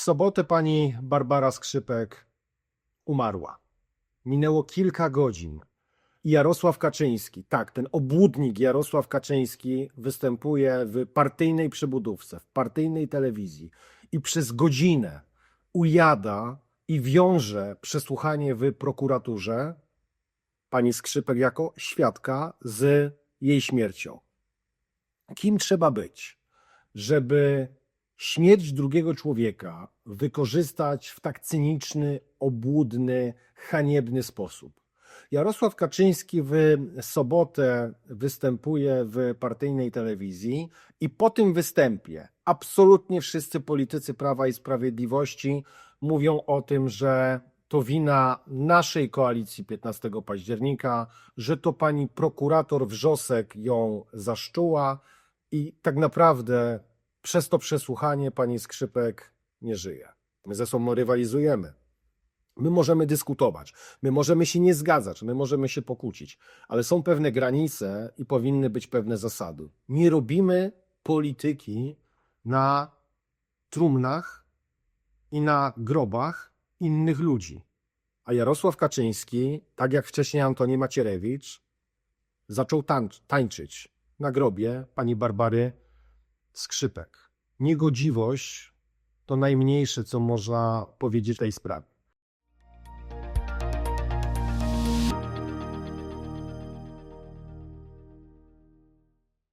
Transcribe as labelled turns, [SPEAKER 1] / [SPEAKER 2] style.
[SPEAKER 1] Sobotę pani Barbara Skrzypek umarła. Minęło kilka godzin. I Jarosław Kaczyński, tak, ten obłudnik Jarosław Kaczyński występuje w partyjnej przebudówce, w partyjnej telewizji i przez godzinę ujada i wiąże przesłuchanie w prokuraturze pani Skrzypek jako świadka z jej śmiercią. Kim trzeba być, żeby śmierć drugiego człowieka wykorzystać w tak cyniczny, obłudny, haniebny sposób? Jarosław Kaczyński w sobotę występuje w partyjnej telewizji i po tym występie absolutnie wszyscy politycy Prawa i Sprawiedliwości mówią o tym, że to wina naszej koalicji 15 października, że to pani prokurator Wrzosek ją zaszczuła i tak naprawdę przez to przesłuchanie pani Skrzypek nie żyje. My ze sobą rywalizujemy. My możemy dyskutować, my możemy się nie zgadzać, my możemy się pokłócić, ale są pewne granice i powinny być pewne zasady. Nie robimy polityki na trumnach i na grobach innych ludzi. A Jarosław Kaczyński, tak jak wcześniej Antoni Macierewicz, zaczął tańc- tańczyć na grobie pani Barbary Skrzypek. Niegodziwość to najmniejsze, co można powiedzieć w tej sprawie.